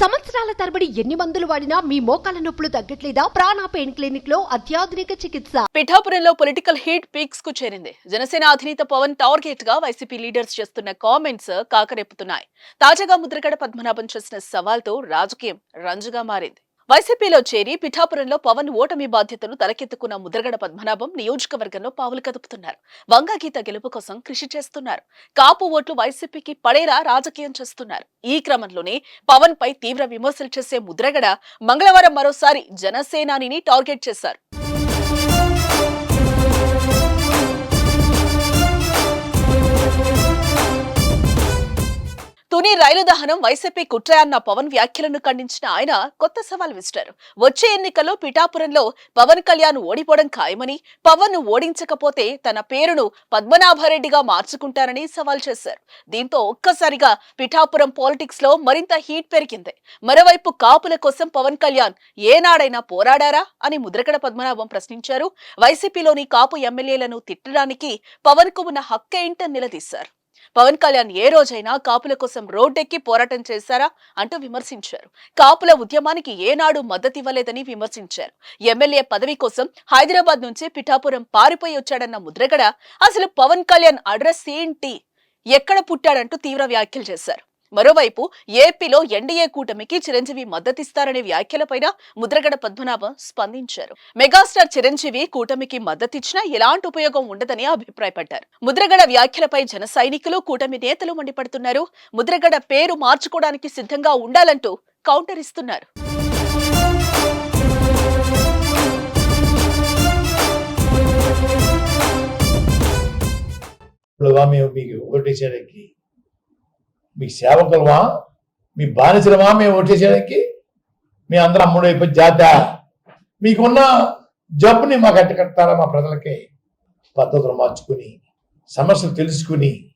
సంవత్సరాల తరబడి ఎన్ని మందులు వాడినా మీ మోకాల నొప్పులు తగ్గట్లేదా? ప్రాణ పెయిన్ క్లినిక్లో అత్యాధునిక చికిత్స. పిఠాపురంలో పొలిటికల్ హీట్ పీక్స్కు చేరింది. జనసేన అధినేత పవన్ టార్గెట్గా వైసీపీ లీడర్స్ చేస్తున్న కామెంట్స్ కాకరేపుతున్నాయి. తాజాగా ముద్రగడ పద్మనాభం చేసిన సవాల్తో రాజకీయం రంజుగా మారింది. వైసీపీలో చేరి పిఠాపురంలో పవన్ ఓటమి బాధ్యతను తలకెత్తుకున్న ముద్రగడ పద్మనాభం నియోజకవర్గంలో పావులు కదుపుతున్నారు. వంగగీత గెలుపు కోసం కృషి చేస్తున్నారు. కాపు ఓట్లు వైసీపీకి పడేలా రాజకీయం చేస్తున్నారు. ఈ క్రమంలోనే పవన్ పై తీవ్ర విమర్శలు చేసే ముద్రగడ మంగళవారం మరోసారి జనసేనానిని టార్గెట్ చేశారు. రైలు దహనం వైసీపీ కుట్ర అన్న పవన్ వ్యాఖ్యలను ఖండించిన ఆయన కొత్త సవాల్ విసిరారు. వచ్చే ఎన్నికల్లో పిఠాపురంలో పవన్ కళ్యాణ్ ఓడిపోవడం ఖాయమని పవన్ ఓడించకపోతే తన పేరును పద్మనాభరెడ్డిగా మార్చుకుంటారని సవాల్ చేశారు. దీంతో ఒక్కసారిగా పిఠాపురం పాలిటిక్స్లో మరింత హీట్ పెరిగింది. మరోవైపు కాపుల కోసం పవన్ కళ్యాణ్ ఏనాడైనా పోరాడారా అని ముద్రగడ పద్మనాభం ప్రశ్నించారు. వైసీపీలోని కాపు ఎమ్మెల్యేలను తిట్టడానికి పవన్కు ఉన్న హక్కేంటని నిలదీశారు. పవన్ కళ్యాణ్ ఏ రోజైనా కాపుల కోసం రోడ్డెక్కి పోరాటం చేశారా అంటూ విమర్శించారు. కాపుల ఉద్యమానికి ఏనాడు మద్దతివ్వలేదని విమర్శించారు. ఎమ్మెల్యే పదవి కోసం హైదరాబాద్ నుంచి పిఠాపురం పారిపోయి వచ్చాడన్న ముద్రగడ అసలు పవన్ కళ్యాణ్ అడ్రస్ ఏంటి? ఎక్కడ పుట్టాడంటూ తీవ్ర వ్యాఖ్యలు చేశారు. మరోవైపు ఏపీలో ఎన్డీఏ కూటమికి చిరంజీవి మద్దతిస్తారనే వ్యాఖ్యలపైన ముద్రగడ పద్మనాభం స్పందించారు. మెగాస్టార్ చిరంజీవి కూటమికి మద్దతిచ్చినా ఎలాంటి ఉపయోగం ఉండదని అభిప్రాయపడ్డారు. ముద్రగడ వ్యాఖ్యలపై జన సైనికులు కూటమి నేతలు మండిపడుతున్నారు. ముద్రగడ పేరు మార్చుకోవడానికి సిద్ధంగా ఉండాలంటూ కౌంటర్ ఇస్తున్నారు. మీకు ఓటేసేయడానికి మీకు సేవకులమా మీ బానిసలమా? మేము ఓటేసేయడానికి? మీ అందరం అమ్ముడు అయిపోయి జాత? మీకున్న జబ్బుని మాకు అట్ట మా ప్రజలకి? పద్ధతులు మార్చుకుని సమస్యలు తెలుసుకుని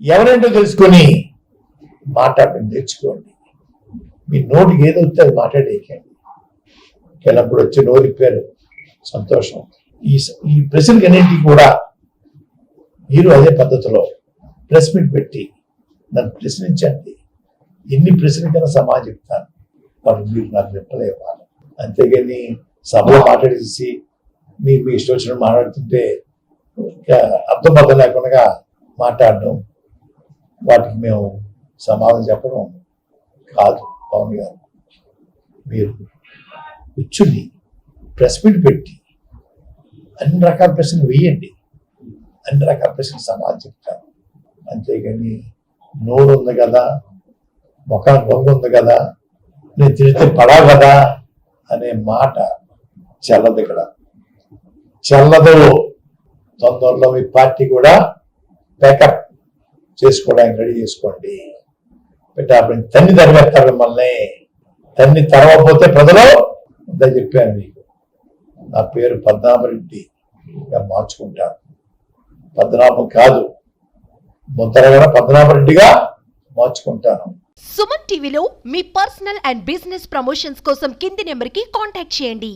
ఎవరేంటో తెలుసుకుని మాట్లాడటం నేర్చుకోండి. మీ నోటికి ఏదో వస్తే అది మాట్లాడేయకండి. వెళ్ళప్పుడు వచ్చి నోరిప్పారు. సంతోషం. ఈ ఈ ప్రశ్నలకి అన్నింటికి కూడా మీరు అదే పద్ధతిలో ప్రెస్ మీట్ పెట్టి నన్ను ప్రశ్నించండి. ఎన్ని ప్రశ్నలకైనా సమాజం చెప్తాను. వాళ్ళు మీరు నాకు చెప్పలేవాలి ఇవ్వాలి అంతేగాని సభలో మాట్లాడేసి మీరు మీ ఇష్టం వచ్చినట్టు మాట్లాడుతుంటే అర్థం అర్థమర్థం లేకుండా మాట్లాడడం వాటికి మేము సమాధానం చెప్పడం కాదు పవన్ గారు. మీరు కూర్చుని ప్రెస్ మీట్ పెట్టి అన్ని రకాల ప్రశ్నలు వేయండి. అన్ని రకాల ప్రశ్నలు సమాధానం చెప్తారు అంతేగాని నోరు ఉంది కదా ముఖం బొంగు ఉంది కదా నేను తిరిగితే పడా కదా అనే మాట చెల్లదు ఇక్కడ. చెల్లదు. తొందరలో మీ పార్టీ కూడా ప్యాకప్ చేసుకోవడానికి రెడీ చేసుకోండి. పెట్టాపని తన్ని తరివేస్తారు మిమ్మల్ని. తన్ని తరవకపోతే ప్రజలు అంతా చెప్పాను మీకు. నా పేరు పద్మనాభరెడ్డి మార్చుకుంటాను. పద్మనాభం కాదు. తరగడ పద్మనాభ రెడ్డిగా మార్చుకుంటాను. సుమన్ టీవీలో మీ పర్సనల్ అండ్ బిజినెస్ ప్రమోషన్స్ కోసం కింది నెంబర్కి కాంటాక్ట్ చేయండి.